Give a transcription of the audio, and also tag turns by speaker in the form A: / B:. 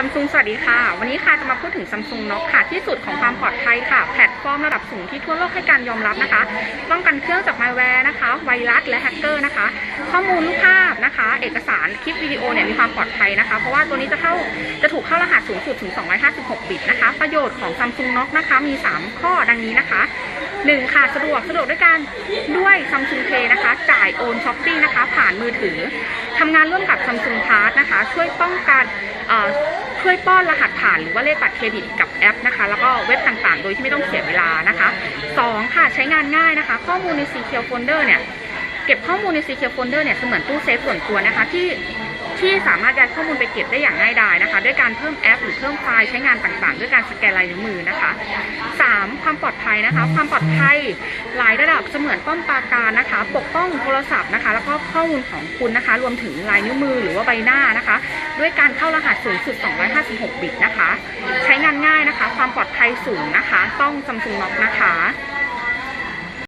A: ซัมซุงสวัสดีค่ะ วันนี้ค่ะจะมาพูดถึงซัมซุงน็อกค่ะ ที่สุดของความปลอดภัยค่ะ แพลตฟอร์มระดับสูงที่ทั่วโลกให้การยอมรับนะคะ ป้องกันเครื่องจากไมแวร์นะคะ ไวรัสและแฮกเกอร์นะคะ ข้อมูลรูปภาพนะคะ เอกสารคลิปวิดีโอเนี่ยมีความปลอดภัยนะคะ เพราะว่าตัวนี้จะเข้าจะถูกเข้ารหัสสูงสุดถึง 256 บิตนะคะ ประโยชน์ของซัมซุงน็อกนะคะมี 3 ข้อดังนี้นะคะ1ค่ะสะดวกสะดวกด้วยการด้วย Samsung Pay นะคะ จ่ายโอนช้อปปิ้งนะคะ ผ่านมือถือ ทำงานร่วมกับ Samsung Card นะคะ ช่วยป้องกันช่วยป้อนรหัสผ่านหรือว่าเลขบัตรเครดิตกับแอปนะคะ แล้วก็เว็บต่างๆ โดยที่ไม่ต้องเสียเวลานะคะ 2 ค่ะ ใช้งานง่ายนะคะ ข้อมูลใน Secure Folder เนี่ย เก็บข้อมูลใน Secure Folder เนี่ยเสมือนตู้เซฟส่วนตัวนะคะที่ ที่สามารถย้ายข้อมูลไปเก็บได้อย่างง่ายดายนะคะ ด้วยการเพิ่มแอป หรือเพิ่มไฟล์ใช้งานต่างๆ ด้วยการสแกนลายนิ้วมือนะคะ 3. ความปลอดภัยนะคะ ความปลอดภัยหลายระดับเสมือนป้อมปราการนะคะ ปกป้องโทรศัพท์นะคะ แล้วก็ข้อมูลของคุณนะคะ รวมถึงลายนิ้วมือหรือว่าใบหน้านะคะ ด้วยการเข้ารหัสสูงสุด 256 บิตนะคะ ใช้งานง่ายนะคะ ความปลอดภัยสูงนะคะ ต้อง Samsung Knox นะคะ